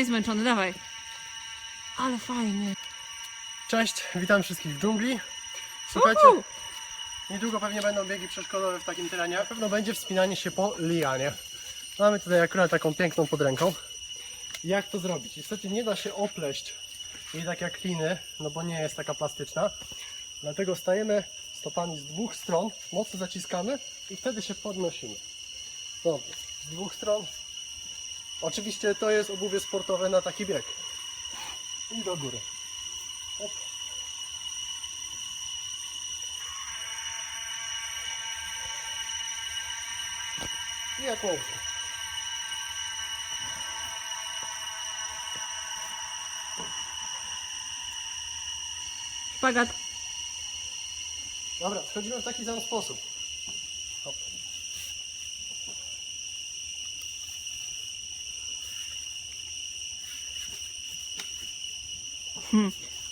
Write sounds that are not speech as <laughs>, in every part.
jesteś zmęczony, dawaj. Ale fajnie. Cześć, witam wszystkich w dżungli. Słuchajcie, Uhu. niedługo pewnie będą biegi przeszkodowe w takim terenie. Na pewno będzie wspinanie się po lianie. Mamy tutaj akurat taką piękną pod ręką. Jak to zrobić? Niestety nie da się opleść jej tak jak liny, no bo nie jest taka plastyczna. Dlatego stajemy stopami z dwóch stron, mocno zaciskamy i wtedy się podnosimy. Dobrze, z dwóch stron. Oczywiście to jest obuwie sportowe na taki bieg. I do góry. Hop. I jak łącznie. Szpagat. Dobra, schodzimy w taki sam sposób. Hop.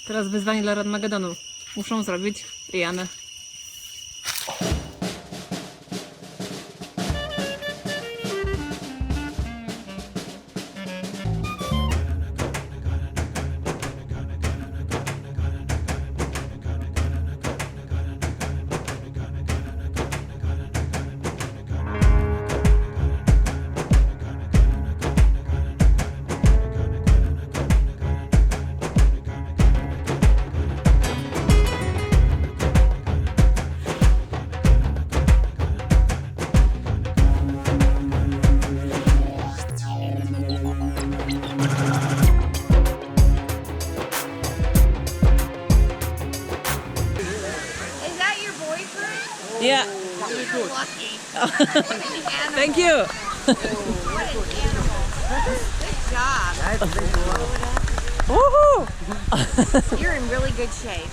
Teraz wyzwanie dla Radmagedonu. Muszą zrobić Rianę. Yeah. <laughs> Thank you. Woohoo! You're in really good shape.